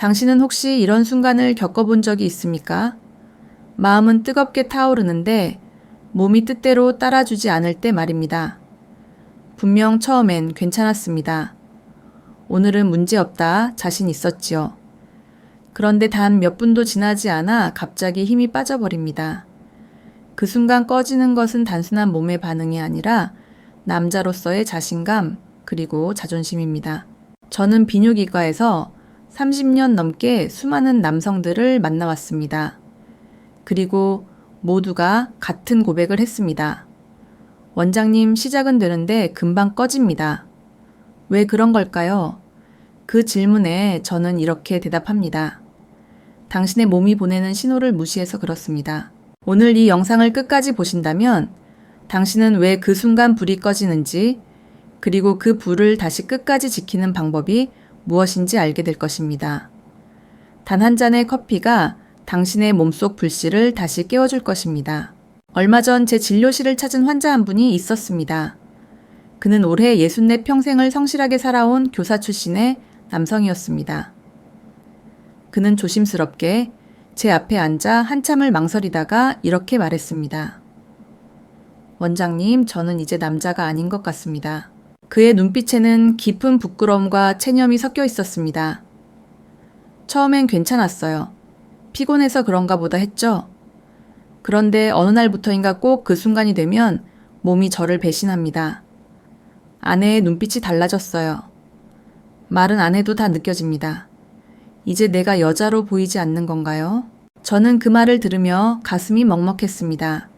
당신은 혹시 이런 순간을 겪어본 적이 있습니까? 마음은 뜨겁게 타오르는데 몸이 뜻대로 따라주지 않을 때 말입니다. 분명 처음엔 괜찮았습니다. 오늘은 문제없다 자신 있었지요. 그런데 단 몇 분도 지나지 않아 갑자기 힘이 빠져버립니다. 그 순간 꺼지는 것은 단순한 몸의 반응이 아니라 남자로서의 자신감 그리고 자존심입니다. 저는 비뇨기과에서 30년 넘게 수많은 남성들을 만나왔습니다. 그리고 모두가 같은 고백을 했습니다. 원장님 시작은 되는데 금방 꺼집니다. 왜 그런 걸까요? 그 질문에 저는 이렇게 대답합니다. 당신의 몸이 보내는 신호를 무시해서 그렇습니다. 오늘 이 영상을 끝까지 보신다면 당신은 왜 그 순간 불이 꺼지는지 그리고 그 불을 다시 끝까지 지키는 방법이 무엇인지 알게 될 것입니다. 단 한 잔의 커피가 당신의 몸속 불씨를 다시 깨워줄 것입니다. 얼마 전 제 진료실을 찾은 환자 한 분이 있었습니다. 그는 올해 64 평생을 성실하게 살아온 교사 출신의 남성이었습니다. 그는 조심스럽게 제 앞에 앉아 한참을 망설이다가 이렇게 말했습니다. 원장님, 저는 이제 남자가 아닌 것 같습니다. 그의 눈빛에는 깊은 부끄러움과 체념이 섞여 있었습니다. 처음엔 괜찮았어요. 피곤해서 그런가 보다 했죠. 그런데 어느 날부터인가 꼭 그 순간이 되면 몸이 저를 배신합니다. 아내의 눈빛이 달라졌어요. 말은 안 해도 다 느껴집니다. 이제 내가 여자로 보이지 않는 건가요? 저는 그 말을 들으며 가슴이 먹먹했습니다.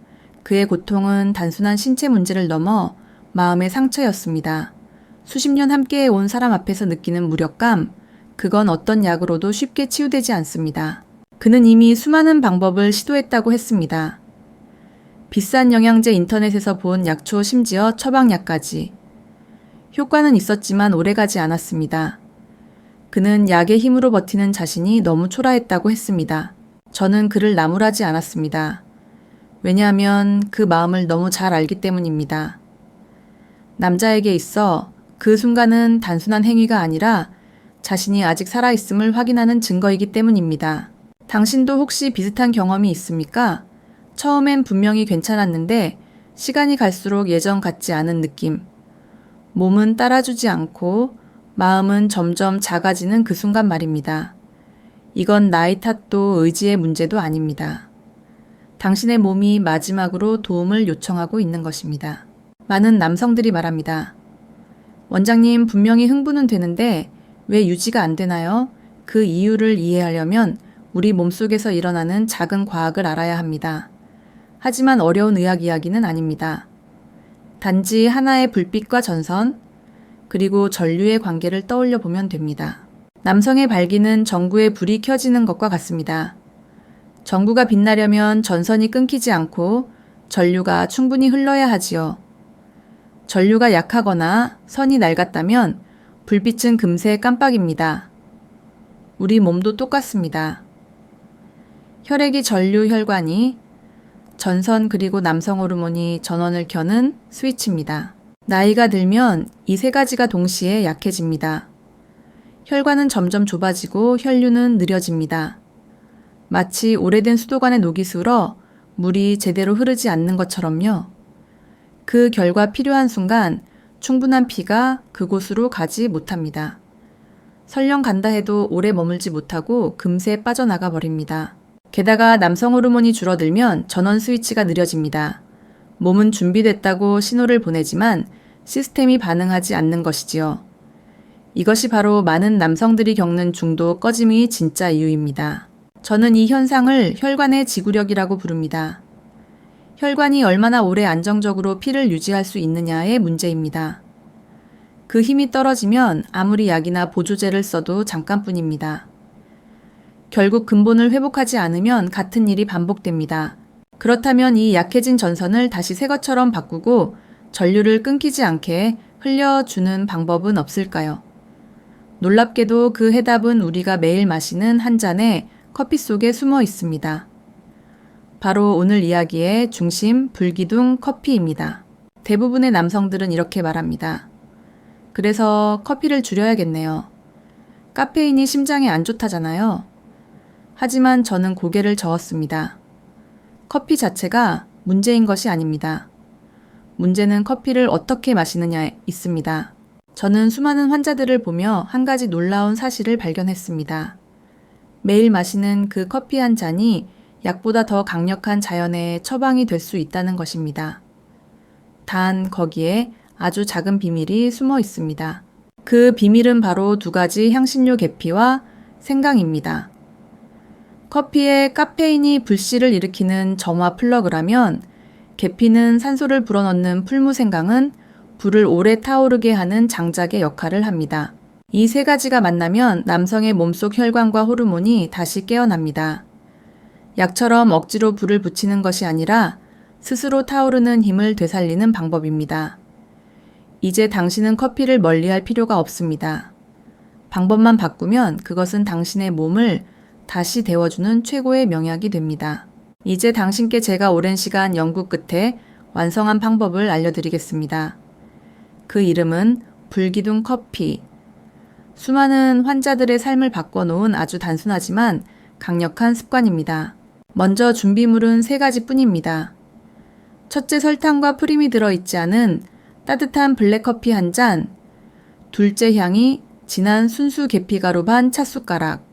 그의 고통은 단순한 신체 문제를 넘어 마음의 상처였습니다. 수십 년 함께 온 사람 앞에서 느끼는 무력감, 그건 어떤 약으로도 쉽게 치유되지 않습니다. 그는 이미 수많은 방법을 시도했다고 했습니다. 비싼 영양제 인터넷에서 본 약초 심지어 처방약까지. 효과는 있었지만 오래가지 않았습니다. 그는 약의 힘으로 버티는 자신이 너무 초라했다고 했습니다. 저는 그를 나무라지 않았습니다. 왜냐하면 그 마음을 너무 잘 알기 때문입니다. 남자에게 있어 그 순간은 단순한 행위가 아니라 자신이 아직 살아있음을 확인하는 증거이기 때문입니다. 당신도 혹시 비슷한 경험이 있습니까? 처음엔 분명히 괜찮았는데 시간이 갈수록 예전 같지 않은 느낌. 몸은 따라주지 않고 마음은 점점 작아지는 그 순간 말입니다. 이건 나이 탓도 의지의 문제도 아닙니다. 당신의 몸이 마지막으로 도움을 요청하고 있는 것입니다. 많은 남성들이 말합니다. 원장님, 분명히 흥분은 되는데 왜 유지가 안 되나요? 그 이유를 이해하려면 우리 몸속에서 일어나는 작은 과학을 알아야 합니다. 하지만 어려운 의학 이야기는 아닙니다. 단지 하나의 불빛과 전선, 그리고 전류의 관계를 떠올려 보면 됩니다. 남성의 발기는 전구에 불이 켜지는 것과 같습니다. 전구가 빛나려면 전선이 끊기지 않고 전류가 충분히 흘러야 하지요. 전류가 약하거나 선이 낡았다면 불빛은 금세 깜빡입니다. 우리 몸도 똑같습니다. 혈액이 전류 혈관이 전선 그리고 남성 호르몬이 전원을 켜는 스위치입니다. 나이가 들면 이 세 가지가 동시에 약해집니다. 혈관은 점점 좁아지고 혈류는 느려집니다. 마치 오래된 수도관에 녹이 슬어 물이 제대로 흐르지 않는 것처럼요. 그 결과 필요한 순간 충분한 피가 그곳으로 가지 못합니다. 설령 간다 해도 오래 머물지 못하고 금세 빠져나가 버립니다. 게다가 남성 호르몬이 줄어들면 전원 스위치가 느려집니다. 몸은 준비됐다고 신호를 보내지만 시스템이 반응하지 않는 것이지요. 이것이 바로 많은 남성들이 겪는 중도 꺼짐이 진짜 이유입니다. 저는 이 현상을 혈관의 지구력이라고 부릅니다. 혈관이 얼마나 오래 안정적으로 피를 유지할 수 있느냐의 문제입니다. 그 힘이 떨어지면 아무리 약이나 보조제를 써도 잠깐뿐입니다. 결국 근본을 회복하지 않으면 같은 일이 반복됩니다. 그렇다면 이 약해진 전선을 다시 새 것처럼 바꾸고 전류를 끊기지 않게 흘려주는 방법은 없을까요? 놀랍게도 그 해답은 우리가 매일 마시는 한 잔의 커피 속에 숨어 있습니다. 바로 오늘 이야기의 중심 불기둥 커피입니다. 대부분의 남성들은 이렇게 말합니다. 그래서 커피를 줄여야겠네요. 카페인이 심장에 안 좋다잖아요. 하지만 저는 고개를 저었습니다. 커피 자체가 문제인 것이 아닙니다. 문제는 커피를 어떻게 마시느냐에 있습니다. 저는 수많은 환자들을 보며 한 가지 놀라운 사실을 발견했습니다. 매일 마시는 그 커피 한 잔이 약보다 더 강력한 자연의 처방이 될 수 있다는 것입니다. 단 거기에 아주 작은 비밀이 숨어 있습니다. 그 비밀은 바로 두 가지 향신료 계피와 생강입니다. 커피에 카페인이 불씨를 일으키는 점화 플러그라면 계피는 산소를 불어넣는 풀무생강은 불을 오래 타오르게 하는 장작의 역할을 합니다. 이 세 가지가 만나면 남성의 몸속 혈관과 호르몬이 다시 깨어납니다. 약처럼 억지로 불을 붙이는 것이 아니라 스스로 타오르는 힘을 되살리는 방법입니다. 이제 당신은 커피를 멀리 할 필요가 없습니다. 방법만 바꾸면 그것은 당신의 몸을 다시 데워주는 최고의 명약이 됩니다. 이제 당신께 제가 오랜 시간 연구 끝에 완성한 방법을 알려드리겠습니다. 그 이름은 불기둥 커피. 수많은 환자들의 삶을 바꿔놓은 아주 단순하지만 강력한 습관입니다. 먼저 준비물은 세 가지 뿐입니다. 첫째 설탕과 프림이 들어있지 않은 따뜻한 블랙커피 한 잔, 둘째 향이 진한 순수 계피가루 반 찻숟가락,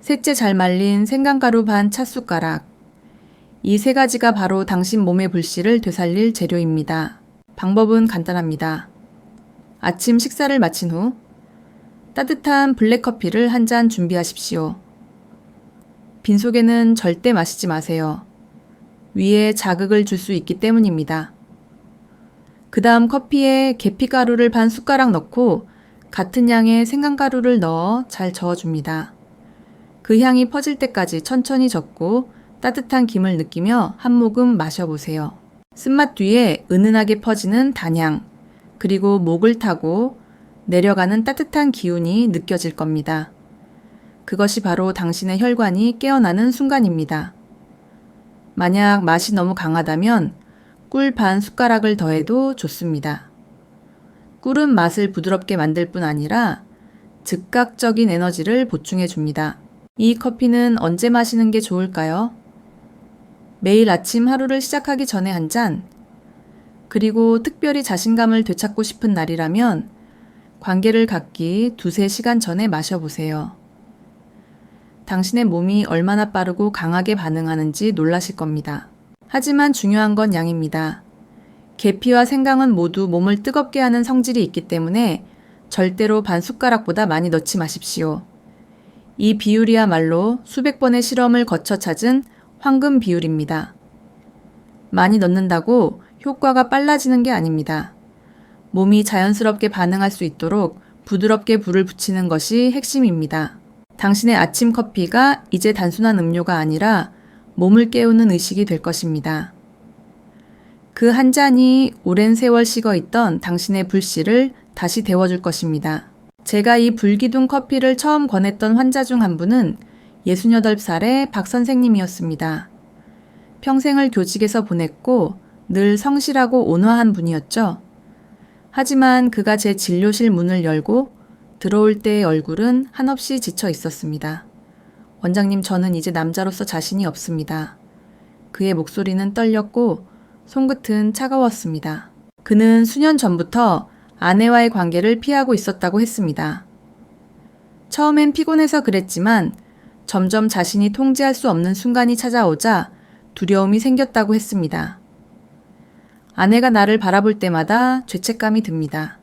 셋째 잘 말린 생강가루 반 찻숟가락. 이 세 가지가 바로 당신 몸의 불씨를 되살릴 재료입니다. 방법은 간단합니다. 아침 식사를 마친 후 따뜻한 블랙커피를 한 잔 준비하십시오. 빈속에는 절대 마시지 마세요. 위에 자극을 줄 수 있기 때문입니다. 그 다음 커피에 계피가루를 반 숟가락 넣고 같은 양의 생강가루를 넣어 잘 저어줍니다. 그 향이 퍼질 때까지 천천히 젓고 따뜻한 김을 느끼며 한 모금 마셔보세요. 쓴맛 뒤에 은은하게 퍼지는 단향, 그리고 목을 타고 내려가는 따뜻한 기운이 느껴질 겁니다. 그것이 바로 당신의 혈관이 깨어나는 순간입니다. 만약 맛이 너무 강하다면 꿀 반 숟가락을 더해도 좋습니다. 꿀은 맛을 부드럽게 만들 뿐 아니라 즉각적인 에너지를 보충해 줍니다. 이 커피는 언제 마시는 게 좋을까요? 매일 아침 하루를 시작하기 전에 한 잔, 그리고 특별히 자신감을 되찾고 싶은 날이라면 관계를 갖기 두세 시간 전에 마셔보세요. 당신의 몸이 얼마나 빠르고 강하게 반응하는지 놀라실 겁니다. 하지만 중요한 건 양입니다. 계피와 생강은 모두 몸을 뜨겁게 하는 성질이 있기 때문에 절대로 반 숟가락보다 많이 넣지 마십시오. 이 비율이야말로 수백 번의 실험을 거쳐 찾은 황금 비율입니다. 많이 넣는다고 효과가 빨라지는 게 아닙니다. 몸이 자연스럽게 반응할 수 있도록 부드럽게 불을 붙이는 것이 핵심입니다. 당신의 아침 커피가 이제 단순한 음료가 아니라 몸을 깨우는 의식이 될 것입니다. 그 한 잔이 오랜 세월 식어 있던 당신의 불씨를 다시 데워줄 것입니다. 제가 이 불기둥 커피를 처음 권했던 환자 중 한 분은 68살의 박 선생님이었습니다. 평생을 교직에서 보냈고 늘 성실하고 온화한 분이었죠. 하지만 그가 제 진료실 문을 열고 들어올 때의 얼굴은 한없이 지쳐 있었습니다. 원장님, 저는 이제 남자로서 자신이 없습니다. 그의 목소리는 떨렸고 손끝은 차가웠습니다. 그는 수년 전부터 아내와의 관계를 피하고 있었다고 했습니다. 처음엔 피곤해서 그랬지만 점점 자신이 통제할 수 없는 순간이 찾아오자 두려움이 생겼다고 했습니다. 아내가 나를 바라볼 때마다 죄책감이 듭니다.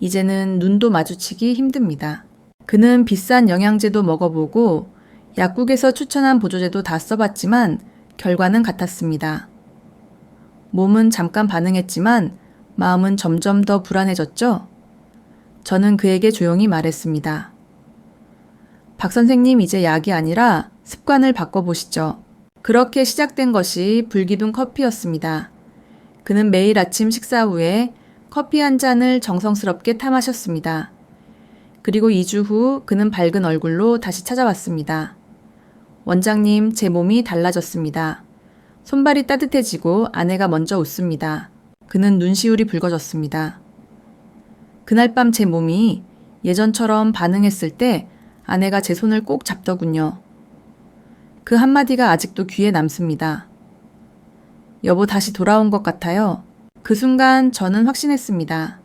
이제는 눈도 마주치기 힘듭니다. 그는 비싼 영양제도 먹어보고 약국에서 추천한 보조제도 다 써봤지만 결과는 같았습니다. 몸은 잠깐 반응했지만 마음은 점점 더 불안해졌죠? 저는 그에게 조용히 말했습니다. 박 선생님 이제 약이 아니라 습관을 바꿔보시죠. 그렇게 시작된 것이 불기둥 커피였습니다. 그는 매일 아침 식사 후에 커피 한 잔을 정성스럽게 타 마셨습니다. 그리고 2주 후 그는 밝은 얼굴로 다시 찾아왔습니다. 원장님, 제 몸이 달라졌습니다. 손발이 따뜻해지고 아내가 먼저 웃습니다. 그는 눈시울이 붉어졌습니다. 그날 밤 제 몸이 예전처럼 반응했을 때 아내가 제 손을 꼭 잡더군요. 그 한마디가 아직도 귀에 남습니다. 여보 다시 돌아온 것 같아요. 그 순간 저는 확신했습니다.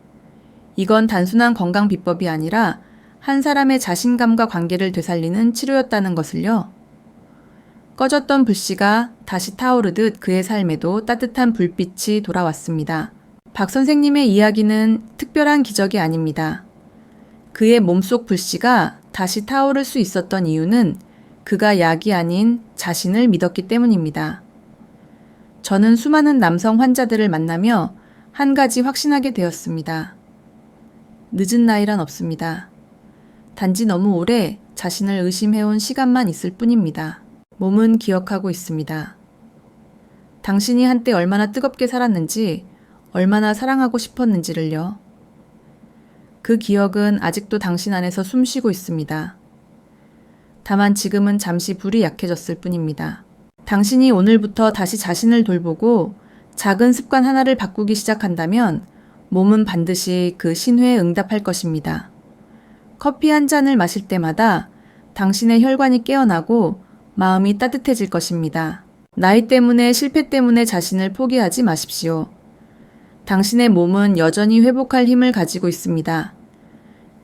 이건 단순한 건강 비법이 아니라 한 사람의 자신감과 관계를 되살리는 치료였다는 것을요. 꺼졌던 불씨가 다시 타오르듯 그의 삶에도 따뜻한 불빛이 돌아왔습니다. 박 선생님의 이야기는 특별한 기적이 아닙니다. 그의 몸속 불씨가 다시 타오를 수 있었던 이유는 그가 약이 아닌 자신을 믿었기 때문입니다. 저는 수많은 남성 환자들을 만나며 한 가지 확신하게 되었습니다. 늦은 나이란 없습니다. 단지 너무 오래 자신을 의심해온 시간만 있을 뿐입니다. 몸은 기억하고 있습니다. 당신이 한때 얼마나 뜨겁게 살았는지, 얼마나 사랑하고 싶었는지를요. 그 기억은 아직도 당신 안에서 숨 쉬고 있습니다. 다만 지금은 잠시 불이 약해졌을 뿐입니다. 당신이 오늘부터 다시 자신을 돌보고 작은 습관 하나를 바꾸기 시작한다면 몸은 반드시 그 신회에 응답할 것입니다. 커피 한 잔을 마실 때마다 당신의 혈관이 깨어나고 마음이 따뜻해질 것입니다. 나이 때문에 실패 때문에 자신을 포기하지 마십시오. 당신의 몸은 여전히 회복할 힘을 가지고 있습니다.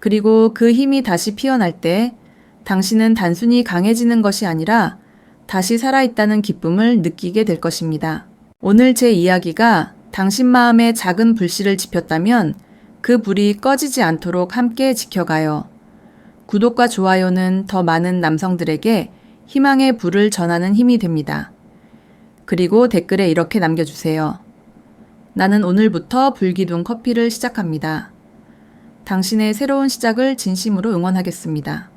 그리고 그 힘이 다시 피어날 때 당신은 단순히 강해지는 것이 아니라 다시 살아있다는 기쁨을 느끼게 될 것입니다. 오늘 제 이야기가 당신 마음에 작은 불씨를 지폈다면 그 불이 꺼지지 않도록 함께 지켜가요. 구독과 좋아요는 더 많은 남성들에게 희망의 불을 전하는 힘이 됩니다. 그리고 댓글에 이렇게 남겨주세요. 나는 오늘부터 불기둥 커피를 시작합니다. 당신의 새로운 시작을 진심으로 응원하겠습니다.